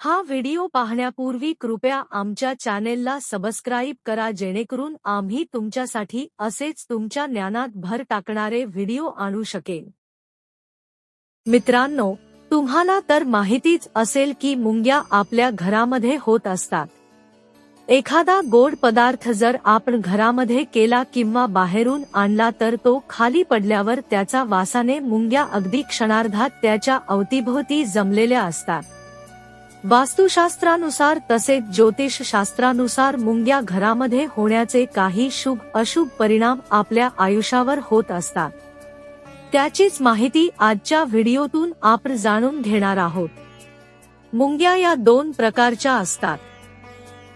हा व्हिडिओ पाहण्यापूर्वी कृपया आमच्या चॅनेलला सबस्क्राईब करा जेणेकरून आम्ही तुमच्यासाठी असेच तुमच्या ज्ञानात भर टाकणारे व्हिडिओ आणू शकेन. मित्रांनो तुम्हाला तर माहितीच असेल की मुंग्या आपल्या घरामध्ये होत असतात. एखादा गोड पदार्थ जर आपण घरामध्ये केला किंवा बाहेरून आणला तर तो खाली पडल्यावर त्याचा वासाने मुंग्या अगदी क्षणार्धात त्याच्या अवतीभोवती जमलेल्या असतात. वास्तुशास्त्रानुसार तसेच ज्योतिषशास्त्रानुसार मुंग्या घरामध्ये होण्याचे काही शुभ अशुभ परिणाम आपल्या आयुष्यावर होत असतात. त्याचीच माहिती आजच्या व्हिडिओतून आपण जाणून घेणार आहोत. मुंग्या या दोन प्रकारच्या असतात.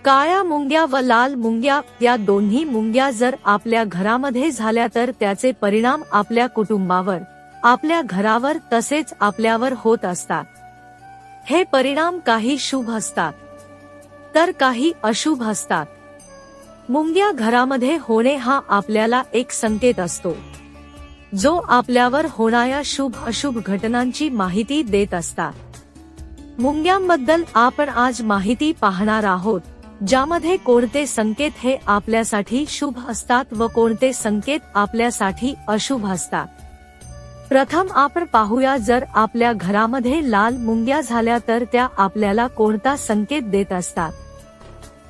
काळ्या मुंग्या व लाल मुंग्या या दोन्ही मुंग्या जर आपल्या घरामध्ये झाल्या तर त्याचे परिणाम आपल्या कुटुंबावर आपल्या घरावर तसेच आपल्यावर होत असतात. हे परिणाम काही शुभ असतात तर काही अशुभ असतात. मुंग्या घरामध्ये होणे हा आपल्याला एक संकेत असतो. जो आपल्यावर होणाऱ्या शुभ अशुभ घटनांची माहिती देत असतात. मुंग्यांबद्दल आपण आज माहिती पाहणार आहोत ज्यामध्ये कोणते संकेत हे आपल्यासाठी शुभ असतात व कोणते संकेत आपल्यासाठी अशुभ असतात. प्रथम आपण पाहूया जर आपल्या घरामध्ये लाल मुंग्या झाल्या तर त्या आपल्याला कोणता संकेत देत असतात?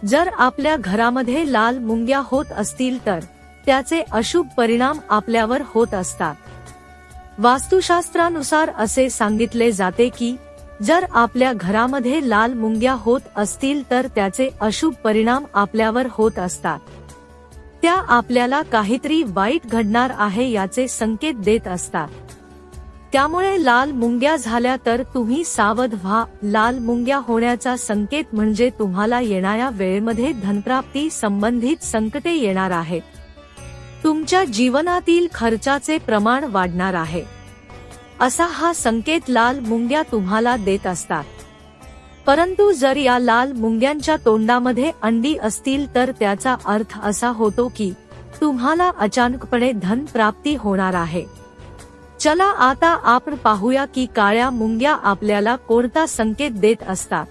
जर आपल्या घरामध्ये लाल मुंग्या होत असतील तर त्याचे अशुभ परिणाम आपल्यावर होत असतात. वास्तुशास्त्रानुसार असे सांगितले जाते की जर आपल्या घरामध्ये लाल मुंग्या होत असतील तर त्याचे अशुभ परिणाम आपल्यावर होत असतात. त्या आपल्याला काहीतरी वाईट घडणार आहे याचे संकेत देत असतात. त्यामुळे लाल मुंग्या झाल्या तर तुम्ही सावध व्हा. लाल मुंग्या होण्याचा संकेत म्हणजे तुम्हाला येणाऱ्या वेळेमध्ये धनप्राप्ती संबंधित संकटे येणार आहेत. तुमच्या जीवनातील खर्चाचे प्रमाण वाढणार आहे. असा हा संकेत लाल मुंग्या तुम्हाला देत असतात. परंतु जर या लाल मुंग्यांच्या तोंडामध्ये अंडी असतील तर त्याचा अर्थ असा होतो की तुम्हाला अचानकपणे धन प्राप्ती होणार आहे. चला आता आपण पाहूया की काळ्या मुंग्या आपल्याला कोणता संकेत देत असतात.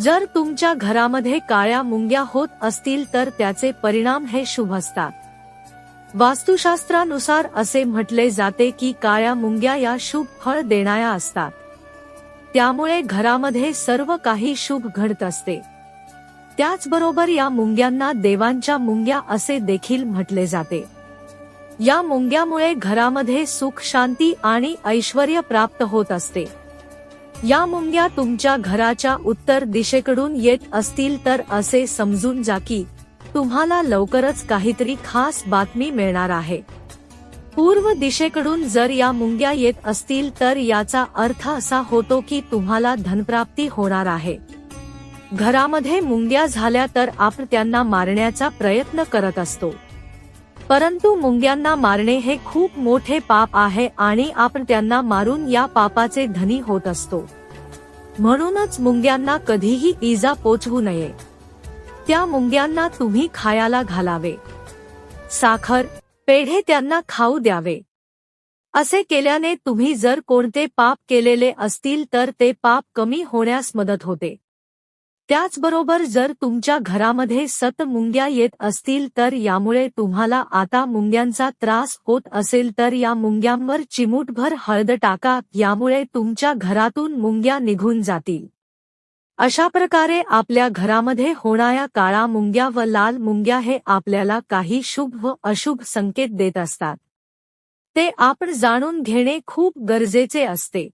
जर तुमच्या घरामध्ये काळ्या मुंग्या होत असतील तर त्याचे परिणाम हे शुभ असतात. वास्तुशास्त्रानुसार असे म्हटले जाते की काळ्या मुंग्या या शुभ फळ देणाऱ्या असतात. त्यामुळे घरामध्ये सर्व काही शुभ घडत असते. त्याचबरोबर या मुंग्यांना देवांच्या मुंग्या असे देखील म्हटले जाते. या मुंग्यामुळे घरामध्ये सुख शांती आणि ऐश्वर प्राप्त होत असते. या मुंग्या तुमच्या घराच्या उत्तर दिशेकडून येत असतील तर असे समजून जा की तुम्हाला लवकरच काहीतरी खास बातमी मिळणार आहे. पूर्व दिशेकडून जर या मुंग्या येत असतील तर याचा अर्थ असा होतो की तुम्हाला धनप्राप्ती होणार आहे. घरामध्ये मुंग्या झाल्या तर आपण त्यांना मारण्याचा प्रयत्न करत असतो. परंतु मुंग्यांना मारणे हे खूप मोठे पाप आहे आणि आपण त्यांना मारून या पापाचे धनी होत असतो. म्हणूनच मुंग्यांना कधीही इजा पोचवू नये. त्या मुंग्यांना तुम्ही खायाला घालावे. साखर पेढे त्यांना खाऊ द्यावे. असे केल्याने तुम्ही जर कोणते पाप केलेले असतील तर ते पाप कमी होण्यास मदत होते. त्याचबरोबर जर तुमच्या घरामध्ये सत मुंग्या येत असतील तर यामुळे तुम्हाला आता मुंग्यांचा त्रास होत असेल तर या मुंग्यांवर चिमूटभर हळद टाका यामुळे तुमच्या घरातून मुंग्या निघून जातील. अशा प्रकारे आपल्या घरामध्ये होणाऱ्या काळा मुंग्या व लाल मुंग्या हे आपल्याला काही शुभ व अशुभ संकेत देत असतात. ते आपण जाणून घेणे खूप गरजेचे असते.